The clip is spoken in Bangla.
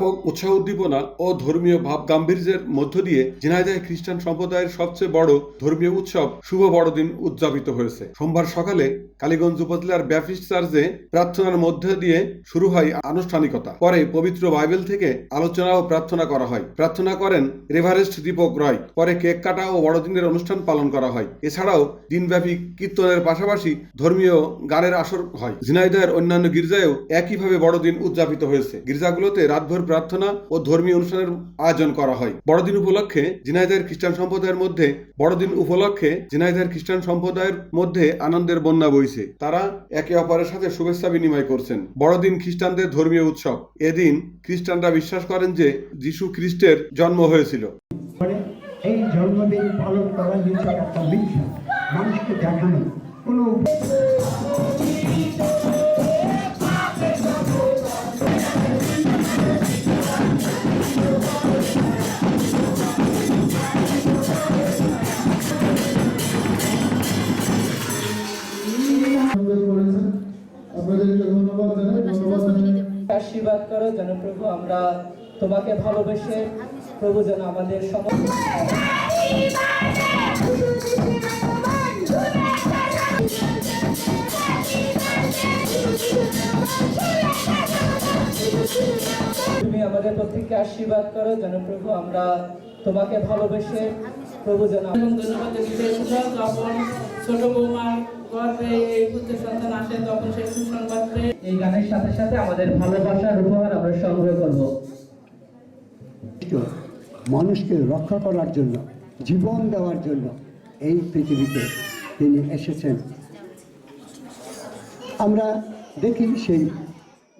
ব্যাপক উৎসাহ উদ্দীপনা ও ধর্মীয় ভাব গাম্ভীর্যের মধ্য দিয়ে ঝিনাইদহ খ্রিস্টান সম্প্রদায়ের সবচেয়ে বড় ধর্মীয় উৎসব শুভ বড়দিন উদযাপিত হয়েছে। সোমবার সকালে কালীগঞ্জ উপজেলার ব্যাপিস্ট চার্চে প্রার্থনার মধ্য দিয়ে শুরু হয় আনুষ্ঠানিকতা। পরে পবিত্র বাইবেল থেকে আলোচনা ও প্রার্থনা করা হয়। প্রার্থনা করেন রেভারেস্ট দীপক রয়। পরে কেক কাটা ও বড়দিনের অনুষ্ঠান পালন করা হয়। এছাড়াও দিনব্যাপী কীর্তনের পাশাপাশি ধর্মীয় গানের আসর হয়। ঝিনাইদহের অন্যান্য গির্জায়ও একইভাবে বড়দিন উদযাপিত হয়েছে। গির্জাগুলোতে রাতভর প্রার্থনা ও ধর্মীয় অনুষ্ঠানের আয়োজন করা হয়। বড়দিন উপলক্ষে ঝিনাইদহের খ্রিস্টান সম্প্রদায়ের মধ্যে বড়দিন উপলক্ষে ঝিনাইদহের খ্রিস্টান সম্প্রদায়ের মধ্যে আনন্দের বন্যা বইছে। তারা একে অপরের সাথে শুভেচ্ছা বিনিময় করছেন। বড়দিন খ্রিস্টানদের ধর্মীয় উৎসব। এদিন খ্রিস্টানরা বিশ্বাস করেন যে যিশু খ্রিস্টের জন্ম হয়েছিল। এই জন্মদিন পালন একটা মানুষকে দেখানো কোনো আশীর্বাদ করো যেন প্রভু আমরা তোমাকে ভালোবেসে প্রভু যেন আমাদের সমস্ত তুমি আমাদের প্রত্যেককে আশীর্বাদ করো যেন প্রভু আমরা তোমাকে ভালোবেসে প্রভু যেন ধন্যবাদ ছোট বৌমার গর্ভে পুত্র সন্তান আসে তখন সেই সুসংবাদ পেয়ে এই গানের সাথে সাথে আমাদের ভালোবাসার উপহার আমরা সংগ্রহ করব। মানুষকে রক্ষা করার জন্য জীবন দেওয়ার জন্য এই পৃথিবীতে তিনি এসেছেন। আমরা দেখি সেই